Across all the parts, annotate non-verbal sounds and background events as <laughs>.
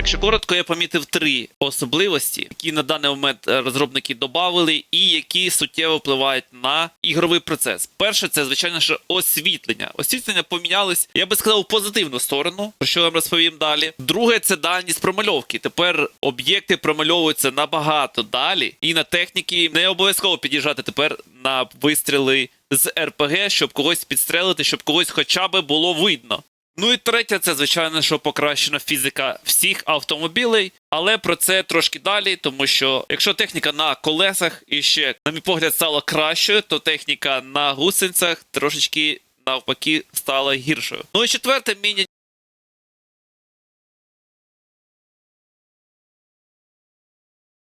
Якщо коротко, я помітив три особливості, які на даний момент е, розробники додали, і які суттєво впливають на ігровий процес. Перше, це звичайно що освітлення. Освітлення помінялось, я би сказав, в позитивну сторону, про що я вам розповім далі. Друге, це дальність промальовки. Тепер об'єкти промальовуються набагато далі, і на техніки не обов'язково під'їжджати тепер на вистріли з РПГ, щоб когось підстрелити, щоб когось хоча б було видно. Ну і третє, це звичайно, що покращена фізика всіх автомобілей, але про це трошки далі, тому що якщо техніка на колесах і ще, на мій погляд, стала кращою, то техніка на гусеницях трошечки навпаки стала гіршою. Ну і четверте, міні.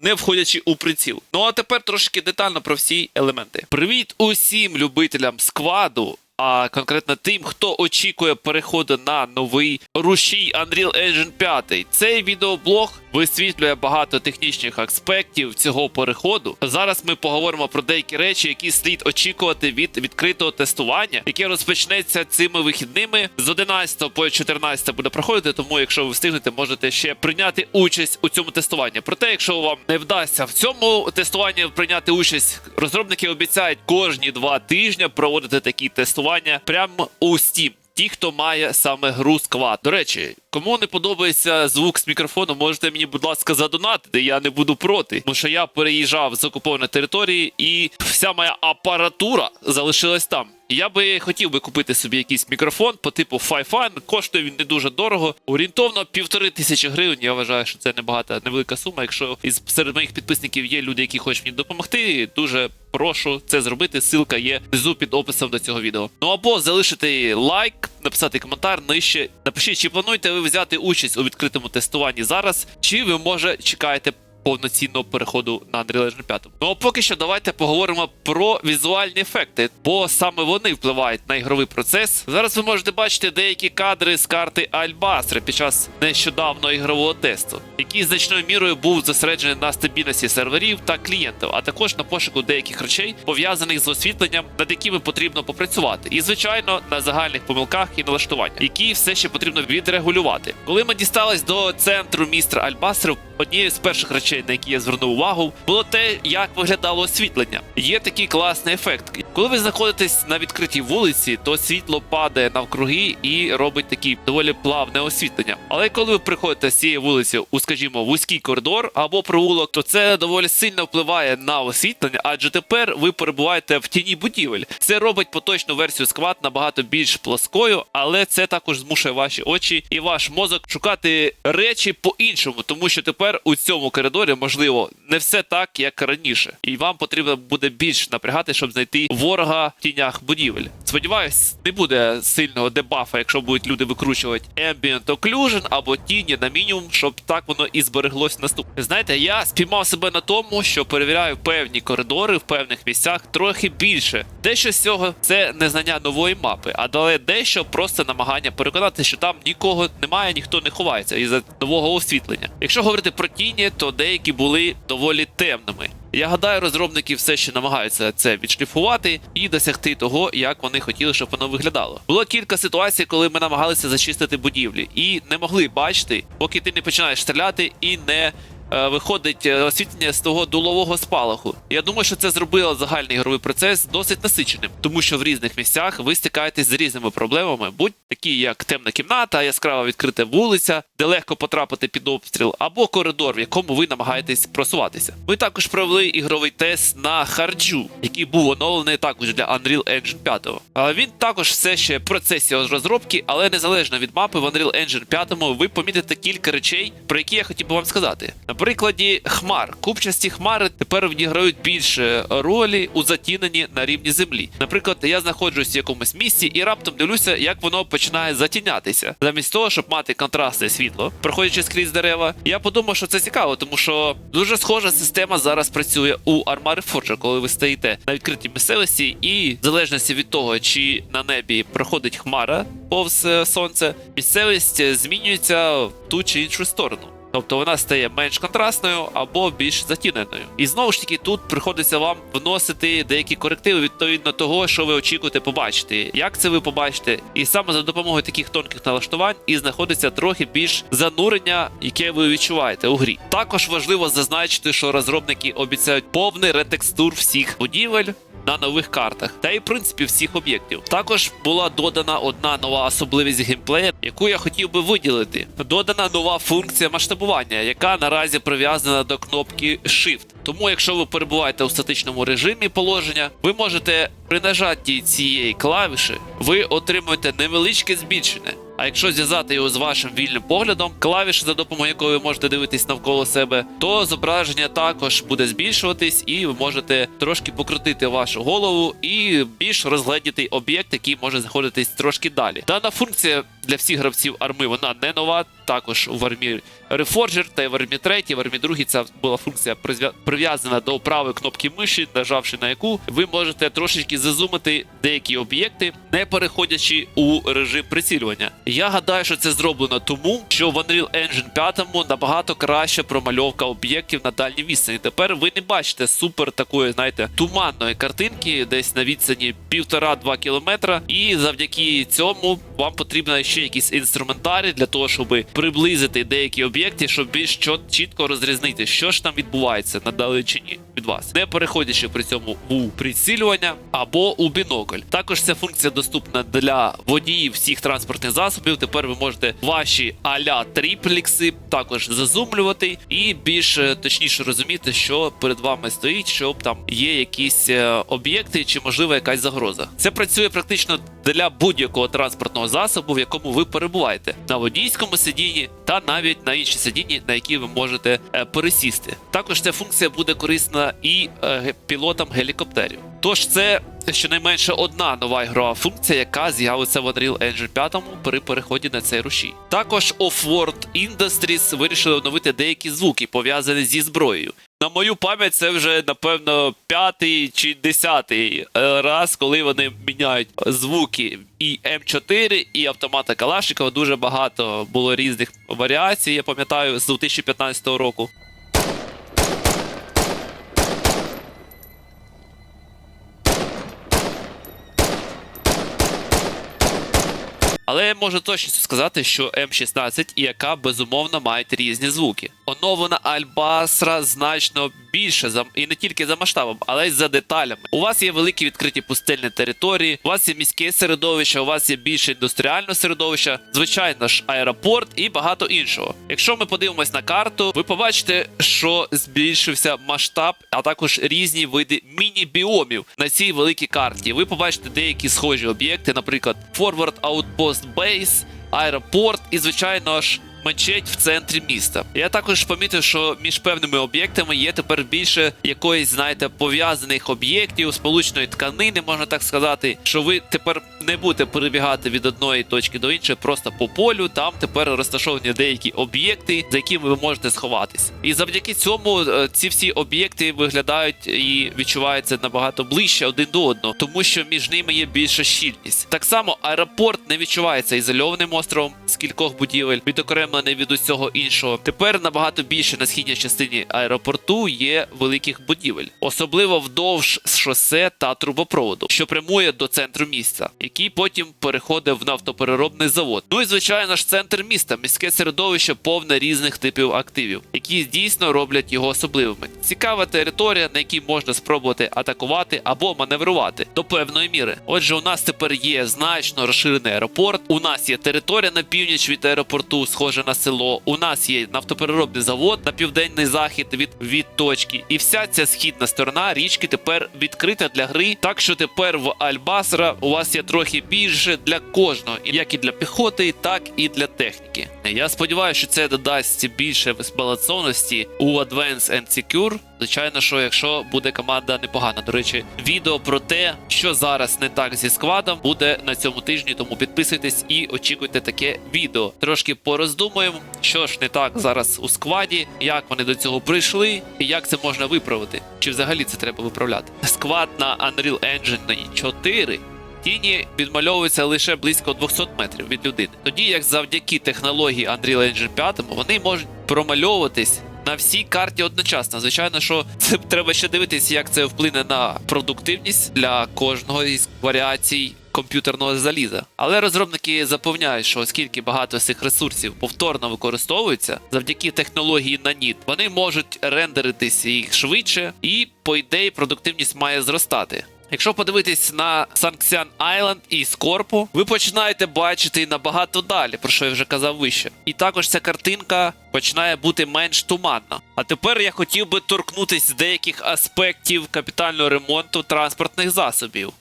Не входячи у приціл. Ну а тепер трошки детально про всі елементи. Привіт усім любителям скваду, а конкретно тим, хто очікує переходу на новий рушій Unreal Engine 5. Цей відеоблог висвітлює багато технічних аспектів цього переходу. Зараз ми поговоримо про деякі речі, які слід очікувати від відкритого тестування, яке розпочнеться цими вихідними. З 11 по 14 буде проходити. Тому, якщо ви встигнете, можете ще прийняти участь у цьому тестуванні. Проте, якщо вам не вдасться в цьому тестуванні прийняти участь, розробники обіцяють кожні два тижні проводити такі тестування прямо у Steam. Ті, хто має саме гру Сквад. До речі, кому не подобається звук з мікрофону, можете мені, будь ласка, задонатити. Я не буду проти. Тому що я переїжджав з окупованої території, і вся моя апаратура залишилась там. Я би хотів би купити собі якийсь мікрофон по типу Fi-Fi, коштує він не дуже дорого. Орієнтовно півтори тисячі гривень. Я вважаю, що це небагата невелика сума. Якщо із серед моїх підписників є люди, які хочуть мені допомогти, дуже прошу це зробити. Ссылка є внизу під описом до цього відео. Ну або залишити лайк, написати коментар нижче. Напишіть, чи плануєте ви взяти участь у відкритому тестуванні зараз, чи ви може чекаєте повноцінного переходу на Unreal Engine 5. Ну а поки що давайте поговоримо про візуальні ефекти, бо саме вони впливають на ігровий процес. Зараз ви можете бачити деякі кадри з карти Альбастри під час нещодавнього ігрового тесту, який значною мірою був зосереджений на стабільності серверів та клієнтів, а також на пошуку деяких речей, пов'язаних з освітленням, над якими потрібно попрацювати, і звичайно на загальних помилках і налаштуваннях, які все ще потрібно відрегулювати. Коли ми дістались до центру містера Альбастрів, однією з перших речей, на які я звернув увагу, було те, як виглядало освітлення. Є такий класний ефект. Коли ви знаходитесь на відкритій вулиці, то світло падає навкруги і робить такий доволі плавне освітлення. Але коли ви приходите з цієї вулиці у, скажімо, вузький коридор або провулок, то це доволі сильно впливає на освітлення, адже тепер ви перебуваєте в тіні будівель. Це робить поточну версію сквад набагато більш плоскою, але це також змушує ваші очі і ваш мозок шукати речі по-іншому, тому що тепер у цьому коридорі можливо не все так, як раніше, і вам потрібно буде більш напрягати, щоб знайти ворога в тінях будівель. Сподіваюсь, не буде сильного дебафа, якщо будуть люди викручувати Ambient Occlusion або тіні на мінімум, щоб так воно і збереглось наступне. Знаєте, я спіймав себе на тому, що перевіряю певні коридори в певних місцях трохи більше. Дещо з цього це незнання нової мапи, а далі дещо просто намагання переконати, що там нікого немає, ніхто не ховається із за нового освітлення. Якщо говорити про тіні, то деякі були доволі темними. Я гадаю, розробники все ще намагаються це відшліфувати і досягти того, як вони хотіли, щоб воно виглядало. Було кілька ситуацій, коли ми намагалися зачистити будівлі, і не могли бачити, поки ти не починаєш стріляти і не. Е, Виходить е, освітлення з того дулового спалаху. Я думаю, що це зробило загальний ігровий процес досить насиченим, тому що в різних місцях ви стикаєтесь з різними проблемами, будь такі як темна кімната, яскрава відкрита вулиця, де легко потрапити під обстріл, або коридор, в якому ви намагаєтесь просуватися. Ми також провели ігровий тест на харджу, який був оновлений також для Unreal Engine 5. А Він також все ще в процесі розробки, але незалежно від мапи в Unreal Engine 5 ви помітите кілька речей, про які я хотів би вам сказати. Прикладі хмар. Купчасті хмари тепер відіграють більше ролі у затіненні на рівні землі. Наприклад, я знаходжусь в якомусь місці і раптом дивлюся, як воно починає затінятися. Замість того, щоб мати контрастне світло, проходячи скрізь дерева. Я подумав, що це цікаво, тому що дуже схожа система зараз працює у Armored Forge, коли ви стоїте на відкритій місцевості, і в залежності від того, чи на небі проходить хмара повз е, сонце, місцевість е, змінюється в ту чи іншу сторону. Тобто вона стає менш контрастною або більш затіненою. І знову ж таки, тут приходиться вам вносити деякі корективи відповідно того, що ви очікуєте побачити. Як це ви побачите? І саме за допомогою таких тонких налаштувань і знаходиться трохи більш занурення, яке ви відчуваєте у грі. Також важливо зазначити, що розробники обіцяють повний ретекстур всіх будівель на нових картах, та й в принципі всіх об'єктів. Також була додана одна нова особливість геймплея, яку я хотів би виділити. Додана нова функція масштабування, яка наразі прив'язана до кнопки Shift. Тому, якщо ви перебуваєте у статичному режимі положення, ви можете при нажатті цієї клавіші ви отримуєте невеличке збільшення. А якщо зв'язати його з вашим вільним поглядом, клавіш, за допомогою якої ви можете дивитись навколо себе, то зображення також буде збільшуватись, і ви можете трошки покрутити вашу голову і більш розгледіти об'єкт, який може знаходитись трошки далі. Дана функція для всіх гравців арми вона не нова. Також в армі Reforger та в армі 3, в армі 2 ця була функція прив'язана до правої кнопки миші, нажавши на яку ви можете трошечки зазумити деякі об'єкти, не переходячи у режим прицілювання. Я гадаю, що це зроблено тому, що в Unreal Engine 5 набагато краща промальовка об'єктів на дальній відстані. Тепер ви не бачите супер такої, знаєте, туманної картинки, десь на відстані 1,5-2 кілометра. І завдяки цьому вам потрібно ще якийсь інструментарій для того, щоб приблизити деякі об'єкти, щоб більш чітко розрізнити, що ж там відбувається на далечині від вас, не переходячи при цьому у прицілювання або у бінокль. Також ця функція доступна для водіїв всіх транспортних засобів. Тепер ви можете ваші аля тріплікси також зазумлювати і більш е, точніше розуміти, що перед вами стоїть, щоб там є якісь е, об'єкти чи можливо якась загроза. Це працює практично для будь-якого транспортного засобу, в якому ви перебуваєте на водійському сидінні та навіть на інші сидінні, на які ви можете е, пересісти. Також ця функція буде корисна і е, пілотам гелікоптерів. Тож це щонайменше одна нова ігрова функція, яка з'явиться в Unreal Engine 5 при переході на цей рушій. Також Offworld Industries вирішили оновити деякі звуки, пов'язані зі зброєю. На мою пам'ять це вже напевно п'ятий чи десятий е, раз, коли вони міняють звуки і М4, і автомата Калашникова. Дуже багато було різних варіацій. Я пам'ятаю з 2015 року. Але можу точно сказати, що М16 і АК безумовно мають різні звуки. Оновлена Альбасра значно більше за і не тільки за масштабом, але й за деталями. У вас є великі відкриті пустельні території, у вас є міське середовище, у вас є більше індустріального середовища, звичайно ж, аеропорт і багато іншого. Якщо ми подивимось на карту, ви побачите, що збільшився масштаб, а також різні види міні-біомів на цій великій карті. Ви побачите деякі схожі об'єкти, наприклад, Forward Outpost Base, аеропорт і, звичайно ж. Мечеть в центрі міста. Я також помітив, що між певними об'єктами є тепер більше якоїсь, знаєте, пов'язаних об'єктів, сполучної тканини, можна так сказати, що ви тепер не будете перебігати від одної точки до іншої просто по полю. Там тепер розташовані деякі об'єкти, за якими ви можете сховатись. І завдяки цьому е, ці всі об'єкти виглядають і відчуваються набагато ближче один до одного, тому що між ними є більша щільність. Так само аеропорт не відчувається ізольованим островом з кількох будівель, відокремлений від усього іншого. Тепер набагато більше на східній частині аеропорту є великих будівель, особливо вдовж шосе та трубопроводу, що прямує до центру міста, який потім переходив в нафтопереробний завод. Ну і звичайно ж, центр міста, міське середовище повне різних типів активів, які дійсно роблять його особливими. Цікава територія, на якій можна спробувати атакувати або маневрувати до певної міри. Отже, у нас тепер є значно розширений аеропорт. У нас є територія на північ від аеропорту, схожа на село. У нас є нафтопереробний завод на південний захід від, від точки. І вся ця східна сторона річки тепер відкрита для гри. Так що тепер в Альбасра у вас є трохи більше для кожного, як і для піхоти, так і для техніки. Я сподіваюся, що це додасть більше збалансованості у Advance and Secure. Звичайно, що якщо буде команда непогана. До речі, відео про те, що зараз не так зі складом, буде на цьому тижні. Тому підписуйтесь і очікуйте таке відео. Трошки пороздумуємо, що ж не так зараз у складі, як вони до цього прийшли, і як це можна виправити. Чи взагалі це треба виправляти? Склад на Unreal Engine 4 тіні відмальовуються лише близько 200 метрів від людини. Тоді як завдяки технології Unreal Engine 5 вони можуть промальовуватись. На всій карті одночасно. Звичайно, що <laughs> це треба ще дивитися, як це вплине на продуктивність для кожного із варіацій комп'ютерного заліза. Але розробники запевняють, що оскільки багато з цих ресурсів повторно використовуються завдяки технології Nanit, вони можуть рендеритися їх швидше, і по ідеї продуктивність має зростати. Якщо подивитись на Санкціан Айленд і Скорпу, ви починаєте бачити набагато далі, про що я вже казав вище. І також ця картинка починає бути менш туманна. А тепер я хотів би торкнутися деяких аспектів капітального ремонту транспортних засобів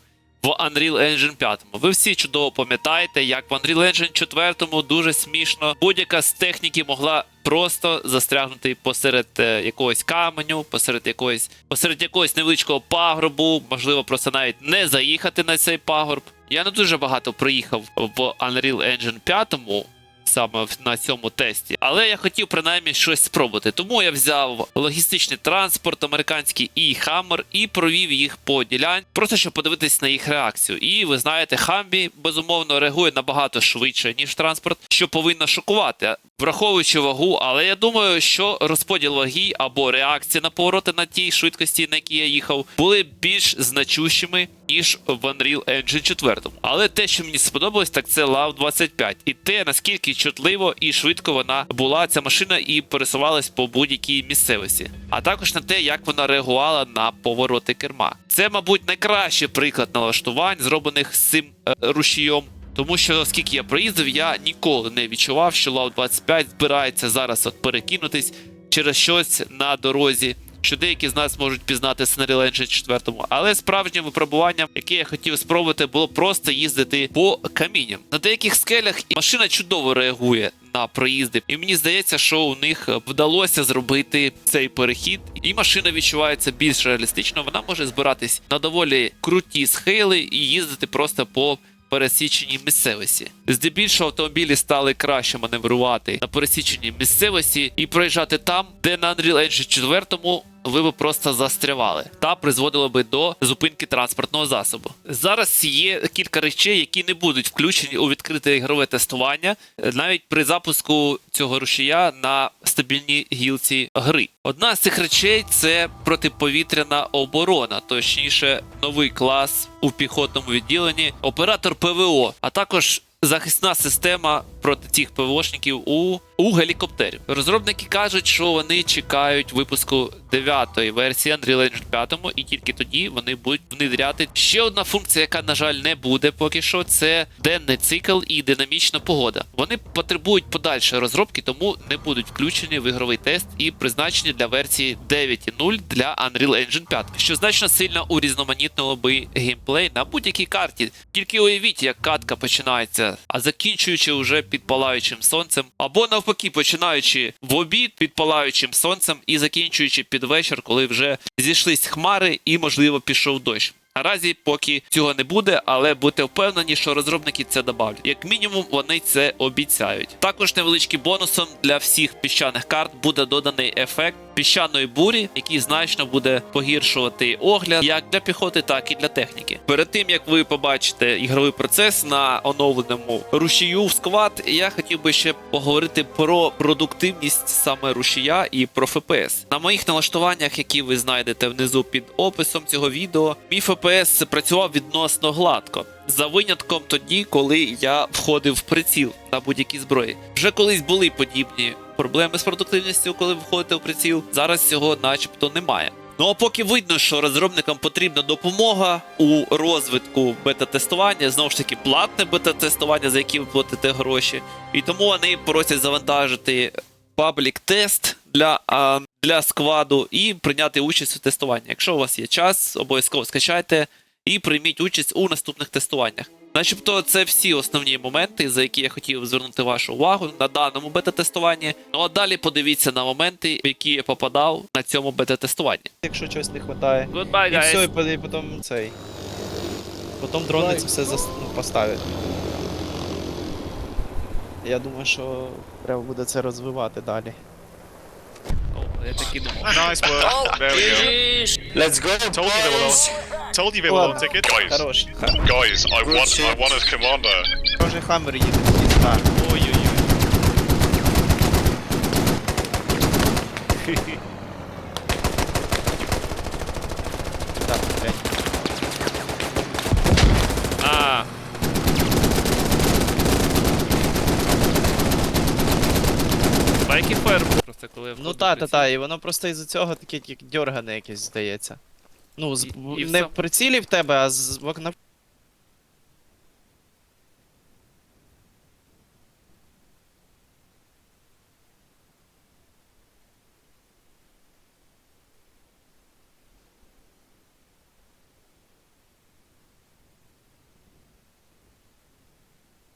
в Unreal Engine 5. Ви всі чудово пам'ятаєте, як в Unreal Engine 4 дуже смішно будь-яка з техніки могла просто застрягнути посеред е, якогось каменю, посеред якогось, посеред якогось невеличкого пагорбу, можливо, просто навіть не заїхати на цей пагорб. Я не дуже багато проїхав в Unreal Engine 5, саме на цьому тесті. Але я хотів принаймні щось спробувати. Тому я взяв логістичний транспорт американський і Хаммер і провів їх по ділянь, просто щоб подивитись на їх реакцію. І ви знаєте, Хамбі безумовно реагує набагато швидше, ніж транспорт, що повинно шокувати. Враховуючи вагу, але я думаю, що розподіл ваги або реакція на повороти на тій швидкості, на якій я їхав, були більш значущими, ніж в Unreal Engine 4. Але те, що мені сподобалось, так це LAV 25. І те, наскільки чутливо і швидко вона була ця машина і пересувалась по будь-якій місцевості, а також на те, як вона реагувала на повороти керма. Це, мабуть, найкращий приклад налаштувань, зроблених з цим е, рушієм. Тому що оскільки я проїздив, я ніколи не відчував, що Лав 25 збирається зараз от перекинутись через щось на дорозі. Що деякі з нас можуть пізнати Unreal Engine 4. Але справжнім випробуванням, яке я хотів спробувати, було просто їздити по камінням. На деяких скелях машина чудово реагує на проїзди, і мені здається, що у них вдалося зробити цей перехід, і машина відчувається більш реалістично. Вона може збиратись на доволі круті схили і їздити просто по пересіченій місцевості. Здебільшого автомобілі стали краще маневрувати на пересіченій місцевості і проїжджати там, де на Unreal Engine 4 ви би просто застрявали та призводило би до зупинки транспортного засобу. Зараз є кілька речей, які не будуть включені у відкрите ігрове тестування, е, навіть при запуску цього рушія на стабільній гілці гри. Одна з цих речей це протиповітряна оборона, точніше, новий клас у піхотному відділенні, оператор ПВО, а також захисна система проти цих ПВОшників у, у гелікоптерів. Розробники кажуть, що вони чекають випуску 9-ї версії Unreal Engine 5, і тільки тоді вони будуть внедряти ще одна функція, яка, на жаль, не буде поки що. Це денний цикл і динамічна погода. Вони потребують подальшої розробки, тому не будуть включені в ігровий тест і призначені для версії 9.0 для Unreal Engine 5, що значно сильно урізноманітнило би геймплей на будь-якій карті. Тільки уявіть, як катка починається, а закінчуючи вже під палаючим сонцем, або навпаки, починаючи в обід під палаючим сонцем і закінчуючи під вечір, коли вже зійшлись хмари і, можливо, пішов дощ. Наразі поки цього не буде, але будьте впевнені, що розробники це добавлять. Як мінімум, вони це обіцяють. Також невеличким бонусом для всіх піщаних карт буде доданий ефект піщаної бурі, який значно буде погіршувати огляд як для піхоти, так і для техніки. Перед тим як ви побачите ігровий процес на оновленому рушію в сквад, я хотів би ще поговорити про продуктивність саме рушія і про ФПС. На моїх налаштуваннях, які ви знайдете внизу під описом цього відео, мій ФПС працював відносно гладко. За винятком тоді, коли я входив в приціл на будь-якій зброї. Вже колись були подібні проблеми з продуктивністю, коли входите в приціл. Зараз цього начебто немає. Ну а поки видно, що розробникам потрібна допомога у розвитку бета-тестування, знову ж таки, платне бета-тестування, за яке ви платите гроші. І тому вони просять завантажити паблік тест для, для складу і прийняти участь у тестуванні. Якщо у вас є час, обов'язково скачайте і прийміть участь у наступних тестуваннях. Начебто, це всі основні моменти, за які я хотів звернути вашу увагу на даному бета-тестуванні. Ну а далі подивіться на моменти, в які я попадав на цьому бета-тестуванні. якщо чогось не вистачає. Goodbye, І все, і по- і потім цей. Потім дрони це все зас... ну, поставлять. Я думаю, що треба буде це розвивати далі. О, я так і думав. Nice work. There we go. Let's go, Told you they were boys. lost. Told you they were Ладно. low ticket. Guys, Хорош. guys, I won. I won as commander. Може хаммер їде в міста. Ой-ой-ой. Так, блядь. А. Байки фаєр. Просто коли Ну та, та, та, і воно просто із-за цього таке як дьоргане якесь здається. Ну, з, І- і не все. в прицілі в тебе, а з боку на